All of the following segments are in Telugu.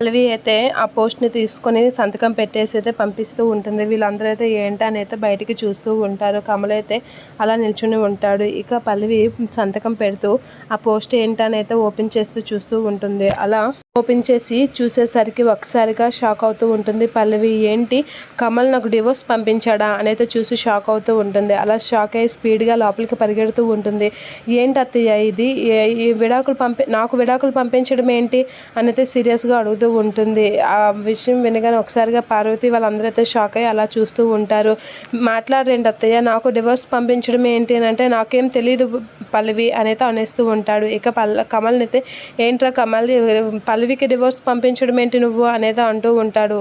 పల్లవి అయితే ఆ పోస్ట్ని తీసుకొని సంతకం పెట్టేసి అయితే పంపిస్తూ ఉంటుంది. వీళ్ళందరూ అయితే ఏంటని అయితే బయటికి చూస్తూ ఉంటారు. కమల అయితే అలా నిల్చుని ఉంటాడు. ఇక పల్లవి సంతకం పెడుతూ ఆ పోస్ట్ ఏంటని అయితే ఓపెన్ చేస్తూ చూస్తూ ఉంటుంది. అలా ఓపెన్ చేసి చూసేసరికి ఒకసారిగా షాక్ అవుతూ ఉంటుంది. పల్లవి ఏంటి? కమల్ నాకు డివోర్స్ పంపించాడా? అనైతే చూసి షాక్ అవుతూ ఉంటుంది. అలా షాక్ అయ్యి స్పీడ్గా లోపలికి పరిగెడుతూ ఉంటుంది. ఏంటి అత్తయ్య ఇది? ఈ విడాకులు పంపి నాకు విడాకులు పంపించడం ఏంటి? అని అయితే సీరియస్గా అడుగుతూ ఉంటుంది. ఆ విషయం వినగానే ఒకసారిగా పార్వతి వాళ్ళందరూ అయితే షాక్ అయ్యి అలా చూస్తూ ఉంటారు. మాట్లాడరేంటి అత్తయ్య? నాకు డివోర్స్ పంపించడం ఏంటి? అని అంటే నాకేం తెలియదు పల్లవి అనేది అనేస్తూ ఉంటాడు. ఇక పల్ల కమల్ని అయితే ఏంట్రా కమల్? పల్లవికి డివోర్స్ పంపించడం ఏంటి నువ్వు అనేది అంటూ ఉంటాడు.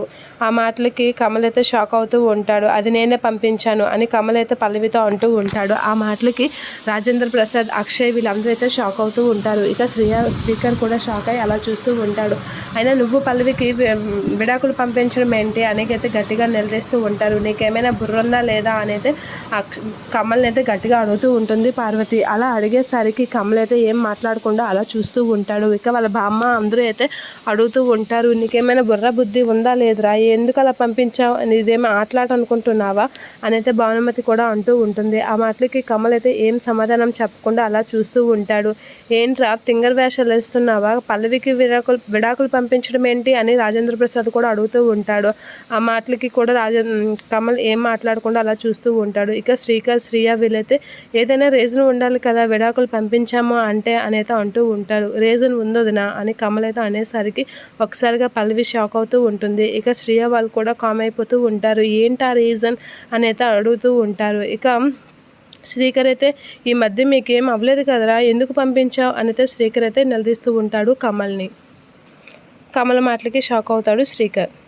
ఆ మాటలకి కమల్ అయితే షాక్ అవుతూ ఉంటాడు. అది నేనే పంపించాను అని కమల్ అయితే పల్లవితో అంటూ ఉంటాడు. ఆ మాటలకి రాజేంద్ర ప్రసాద్ అక్షయ్ వీళ్ళందరూ అయితే షాక్ అవుతూ ఉంటారు. ఇక శ్రీయ స్పీకర్ కూడా షాక్ అయ్యి అలా చూస్తూ ఉంటాడు. అయినా నువ్వు పల్లవికి విడాకులు పంపించడం ఏంటి అనేకైతే అయితే గట్టిగా నిలదీస్తూ ఉంటారు. నీకేమైనా బుర్రందా లేదా అనేది కమల్ని అయితే గట్టిగా అడుగుతూ ఉంటుంది పార్వతి. అలా అడిగేసరికి కమల్ అయితే ఏం మాట్లాడకుండా అలా చూస్తూ ఉంటాడు. ఇక వాళ్ళ బామ్మ అందరూ అయితే అడుగుతూ ఉంటారు నీకేమైనా బుర్ర బుద్ధి ఉందా లేదురా? ఎందుకు అలా పంపించావు? ఇదేమో ఆటలాట అనుకుంటున్నావా? అని అయితే భానుమతి కూడా అంటూ ఉంటుంది. ఆ మాటలకి కమల్ అయితే ఏం సమాధానం చెప్పకుండా అలా చూస్తూ ఉంటాడు. ఏంట్రా తింగర్ వేషాలు వేస్తున్నావా? పల్లవికి విడాకులు విడాకులు పంపించడం ఏంటి? అని రాజేంద్ర ప్రసాద్ కూడా అడుగుతూ ఉంటాడు. ఆ మాటలకి కూడా రాజే కమల్ ఏం మాట్లాడకుండా అలా చూస్తూ ఉంటాడు. ఇక శ్రీకర్ శ్రీయ వీళ్ళైతే ఏదైనా రీజన్ ఉండాలి కదా విడాకులు పంపించాము అంటే అనైతే అంటూ ఉంటారు. రీజన్ ఉందోదినా? అని కమల్ అయితే అనేసరికి ఒకసారిగా పల్లవి షాక్ అవుతూ ఉంటుంది. ఇక శ్రీయ వాళ్ళు కూడా కామ్ అయిపోతూ ఉంటారు. ఏంటి ఆ రీజన్ అనేది అడుగుతూ ఉంటారు. ఇక శ్రీకర్ అయితే ఈ మధ్య మీకేం అవ్వలేదు కదరా? ఎందుకు పంపించావు? అనేది శ్రీకర్ అయితే నిలదీస్తూ ఉంటాడు కమల్ని. కమల మాటలకి షాక్ అవుతాడు శ్రీకర్.